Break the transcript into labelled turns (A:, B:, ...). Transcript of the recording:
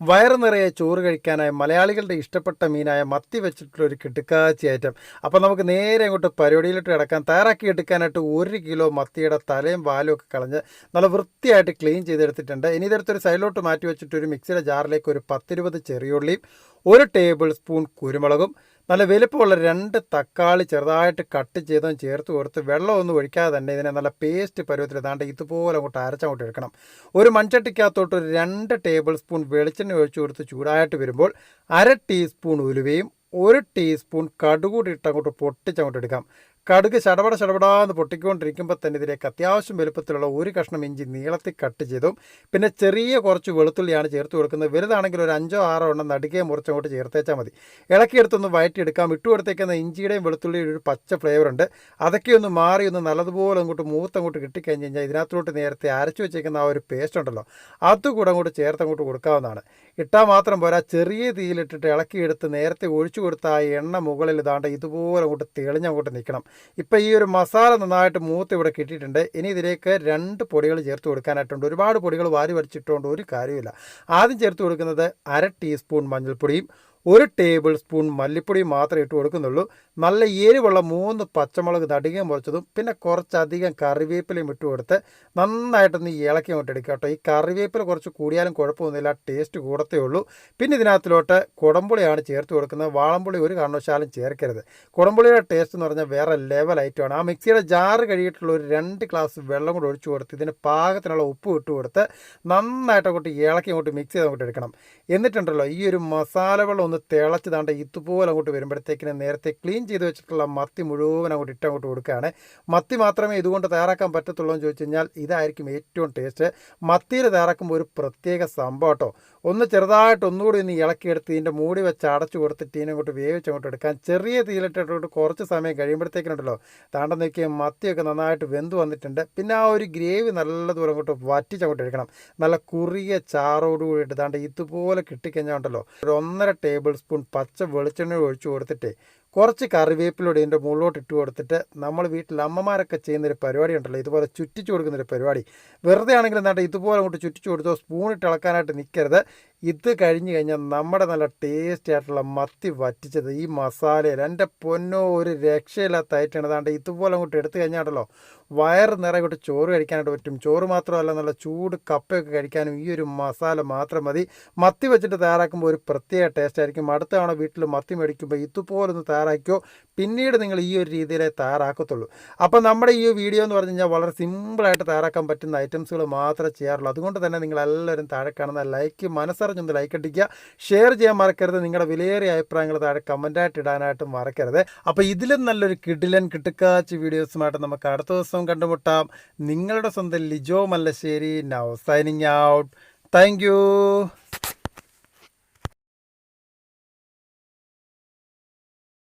A: വയറ് നിറയെ ചോറ് കഴിക്കാനായി മലയാളികളുടെ ഇഷ്ടപ്പെട്ട മീനായ മത്തി വെച്ചിട്ടുള്ള ഒരു കിടുക്കാച്ചി ഐറ്റം അപ്പോൾ നമുക്ക് നേരെ അങ്ങോട്ട് പരിപാടിയിലോട്ട് കിടക്കാൻ തയ്യാറാക്കി എടുക്കാനായിട്ട് ഒരു കിലോ മത്തിയുടെ തലയും വാലും ഒക്കെ കളഞ്ഞ് നല്ല വൃത്തിയായിട്ട് ക്ലീൻ ചെയ്തെടുത്തിട്ടുണ്ട്. ഇനി ഇതെടുത്തൊരു സൈഡിലോട്ട് മാറ്റി വെച്ചിട്ട് ഒരു മിക്സിയുടെ ജാറിലേക്ക് ഒരു പത്തിരുപത് ചെറിയുള്ളിയും ഒരു ടേബിൾ സ്പൂൺ കുരുമുളകും നല്ല വലിപ്പമുള്ള രണ്ട് തക്കാളി ചെറുതായിട്ട് കട്ട് ചെയ്തും ചേർത്ത് കൊടുത്ത് വെള്ളമൊന്നും ഒഴിക്കാതെ തന്നെ ഇതിനെ നല്ല പേസ്റ്റ് പരുവത്തിൽ ഇതാണ്ട് ഇതുപോലെ അങ്ങോട്ട് അരച്ചങ്ങോട്ട് എടുക്കണം. ഒരു മൺചട്ടിക്കകത്തോട്ട് ഒരു രണ്ട് ടേബിൾ സ്പൂൺ വെളിച്ചെണ്ണ ഒഴിച്ചു കൊടുത്ത് ചൂടായിട്ട് വരുമ്പോൾ അര ടീസ്പൂൺ ഉലുവയും ഒരു ടീസ്പൂൺ കടുകൂടി ഇട്ട് അങ്ങോട്ട് പൊട്ടിച്ചങ്ങോട്ട് എടുക്കാം. കടുക് ചടപട ചടപടാന്ന് പൊട്ടിക്കൊണ്ടിരിക്കുമ്പോൾ തന്നെ ഇതിലേക്ക് അത്യാവശ്യം വലുപ്പത്തിലുള്ള ഒരു കഷ്ണം ഇഞ്ചി നീളത്തിൽ കട്ട് ചെയ്തും പിന്നെ ചെറിയ കുറച്ച് വെളുത്തുള്ളിയാണ് ചേർത്ത് കൊടുക്കുന്നത്. വലുതാണെങ്കിൽ ഒരു അഞ്ചോ ആറോ എണ്ണം നടുകയും മുറിച്ചങ്ങോട്ട് ചേർത്തേച്ചാൽ മതി. ഇളക്കിയെടുത്തൊന്ന് വയറ്റിയെടുക്കാം. ഇട്ട് കൊടുത്തേക്കുന്ന ഇഞ്ചിയുടെയും വെളുത്തുള്ളിയുടെ ഒരു പച്ച ഫ്ലേവർ ഉണ്ട്. അതൊക്കെ ഒന്ന് മാറി ഒന്ന് നല്ലതുപോലെ അങ്ങോട്ട് മൂത്തങ്ങോട്ട് കിട്ടിക്കഴിഞ്ഞ് കഴിഞ്ഞാൽ ഇതിനകത്തോട്ട് നേരത്തെ അരച്ചു വെച്ചേക്കുന്ന ആ ഒരു പേസ്റ്റ് ഉണ്ടല്ലോ അതുകൂടെ അങ്ങോട്ട് ചേർത്ത് അങ്ങോട്ട് കൊടുക്കാവുന്നതാണ്. ഇട്ടാൽ മാത്രം പോരാ. ചെറിയ തീയിലിട്ടിട്ട് ഇളക്കിയെടുത്ത് നേരത്തെ ഒഴിച്ചു കൊടുത്ത ആ എണ്ണ മുകളിൽ ഇതാണ്ട് ഇതുപോലെ അങ്ങോട്ട് തെളിഞ്ഞങ്ങോട്ട് നിൽക്കണം ഇപ്പോൾ ഈ ഒരു മസാല നന്നായിട്ട് മൂത്ത് ഇവിടെ കിട്ടിയിട്ടുണ്ട്. ഇനി ഇതിലേക്ക് രണ്ട് പൊടികൾ ചേർത്ത് കൊടുക്കാനായിട്ടുണ്ട്. ഒരുപാട് പൊടികൾ വാരി വരച്ചിട്ടുകൊണ്ട് ഒരു കാര്യമില്ല ആദ്യം ചേർത്ത് കൊടുക്കുന്നത് അര ടീസ്പൂൺ മഞ്ഞൾപ്പൊടിയും ഒരു ടേബിൾ സ്പൂൺ മല്ലിപ്പൊടി മാത്രമേ ഇട്ട് കൊടുക്കുന്നുള്ളൂ. നല്ല എരിവുള്ള മൂന്ന് പച്ചമുളക് നടുകയും മുറിച്ചതും പിന്നെ കുറച്ചധികം കറിവേപ്പിലയും ഇട്ട് കൊടുത്ത് നന്നായിട്ടൊന്ന് ഇളക്കി കൊണ്ടെടുക്കുക കേട്ടോ. ഈ കറിവേപ്പില കുറച്ച് കൂടിയാലും കുഴപ്പമൊന്നുമില്ല ടേസ്റ്റ് കൂടത്തേ ഉള്ളൂ. പിന്നെ ഇതിനകത്തിലോട്ട് കുടംപുളിയാണ് ചേർത്ത് കൊടുക്കുന്നത്. വാളംപുളി ഒരു കാരണവശാലും ചേർക്കരുത്. കുടംപുളിയുടെ ടേസ്റ്റ് എന്ന് പറഞ്ഞാൽ വേറെ ലെവൽ ഐറ്റമാണ് ആ മിക്സിയുടെ ജാറ് കഴിയിട്ടുള്ള ഒരു രണ്ട് ഗ്ലാസ് വെള്ളം കൂടി ഒഴിച്ചു കൊടുത്ത് ഇതിന് പാകത്തിനുള്ള ഉപ്പ് ഇട്ട് കൊടുത്ത് നന്നായിട്ട് അങ്ങോട്ട് ഇളക്കി അങ്ങോട്ട് മിക്സ് ചെയ്ത് അങ്ങോട്ട് എടുക്കണം. എന്നിട്ടുണ്ടല്ലോ ഈ ഒരു മസാല വെള്ളം ഒന്ന് തിളച്ച് താണ്ട ഇതുപോലെ അങ്ങോട്ട് വരുമ്പോഴത്തേക്കിന് നേരത്തെ ക്ലീൻ ചെയ്ത് വെച്ചിട്ടുള്ള മത്തി മുഴുവൻ അങ്ങോട്ട് ഇട്ട് അങ്ങോട്ട് കൊടുക്കുകയാണ്. മത്തി മാത്രമേ ഇതുകൊണ്ട് തയ്യാറാക്കാൻ പറ്റത്തുള്ളൂ എന്ന് ചോദിച്ചു കഴിഞ്ഞാൽ ഇതായിരിക്കും ഏറ്റവും ടേസ്റ്റ് മത്തിയിൽ തയ്യാറാക്കുമ്പോൾ ഒരു പ്രത്യേക സംഭവം കേട്ടോ. ഒന്ന് ചെറുതായിട്ട് ഒന്നുകൂടി ഒന്ന് ഇളക്കിയെടുത്ത് ഇതിന്റെ മൂടി വെച്ച് അടച്ചു കൊടുത്തിട്ട് ഇതിനങ്ങോട്ട് വേവിച്ച് അങ്ങോട്ട് എടുക്കാൻ ചെറിയ തീയിലിട്ടിട്ട് കുറച്ച് സമയം കഴിയുമ്പോഴത്തേക്കിനുണ്ടല്ലോ താണ്ട നോക്കിയ മത്തിയൊക്കെ നന്നായിട്ട് വെന്ത് വന്നിട്ടുണ്ട്. പിന്നെ ആ ഒരു ഗ്രേവി നല്ലതുപോലെ അങ്ങോട്ട് വറ്റിച്ചങ്ങോട്ട് എടുക്കണം. നല്ല കുറിയ ചാറോടുകൂടിയിട്ട് താണ്ട ഇതുപോലെ കിട്ടിക്കഴിഞ്ഞാൽ ഉണ്ടല്ലോ. ഒരു ഒന്നര ടേബിൾ സ്പൂൺ പച്ച വെളിച്ചെണ്ണ ഒഴിച്ചു കൊടുത്തിട്ട് കുറച്ച് കറിവേപ്പിലൂടെ ഇതിന്റെ മുകളിലോട്ട് ഇട്ട് കൊടുത്തിട്ട് നമ്മൾ വീട്ടിൽ അമ്മമാരൊക്കെ ചെയ്യുന്നൊരു പരിപാടി ഉണ്ടല്ലോ ഇതുപോലെ ചുറ്റിച്ചു കൊടുക്കുന്നൊരു പരിപാടി. വെറുതെ ആണെങ്കിലും എന്താ ഇതുപോലെ അങ്ങോട്ട് ചുറ്റിച്ചു കൊടുത്തോ സ്പൂൺ ഇട്ട് ഇളക്കാനായിട്ട് നിൽക്കരുത് ഇത് കഴിഞ്ഞ് കഴിഞ്ഞാൽ നമ്മുടെ നല്ല ടേസ്റ്റി ആയിട്ടുള്ള മത്തി വറ്റിച്ചത് ഈ മസാലയിൽ എന്റെ പൊന്നോ ഒരു രക്ഷയില്ലാത്ത ഐറ്റാണ് ഇതുപോലെ അങ്ങോട്ട് എടുത്തു കഴിഞ്ഞാണ്ടല്ലോ വയറ് നിറയെ ഇങ്ങോട്ട് ചോറ് കഴിക്കാനായിട്ട് പറ്റും. ചോറ് മാത്രമല്ല നല്ല ചൂട് കപ്പയൊക്കെ കഴിക്കാനും ഈ ഒരു മസാല മാത്രം മതി. മത്തി വെച്ചിട്ട് തയ്യാറാക്കുമ്പോൾ ഒരു പ്രത്യേക ടേസ്റ്റ് ആയിരിക്കും. അടുത്ത തവണ വീട്ടിൽ മത്തി മേടിക്കുമ്പോൾ ഇതുപോലെ ഒന്ന് തയ്യാറാക്കിയോ പിന്നീട് നിങ്ങൾ ഈ ഒരു രീതിയിലേ തയ്യാറാക്കത്തുള്ളൂ. അപ്പോൾ നമ്മുടെ ഈ വീഡിയോ എന്ന് പറഞ്ഞു കഴിഞ്ഞാൽ വളരെ സിമ്പിളായിട്ട് തയ്യാറാക്കാൻ പറ്റുന്ന ഐറ്റംസുകൾ മാത്രമേ ചെയ്യാറുള്ളൂ. അതുകൊണ്ട് തന്നെ നിങ്ങൾ എല്ലാവരും താഴെ കാണുന്ന ലൈക്ക് മനസ്സറിഞ്ഞൊന്ന് ലൈക്ക് അടിക്കുക. ഷെയർ ചെയ്യാൻ മറക്കരുത്. നിങ്ങളുടെ വിലയേറിയ അഭിപ്രായങ്ങൾ താഴെ കമന്റായിട്ട് ഇടാനായിട്ട് മറക്കരുത്. അപ്പോൾ ഇതിലും നല്ലൊരു കിടിലൻ കിട്ടുക്കാച്ച് വീഡിയോസുമായിട്ട് നമുക്ക് അടുത്ത ദിവസം കണ്ടുമുട്ടാം. നിങ്ങളുടെ സ്വന്തം Lijo Mallassery. Now signing out thank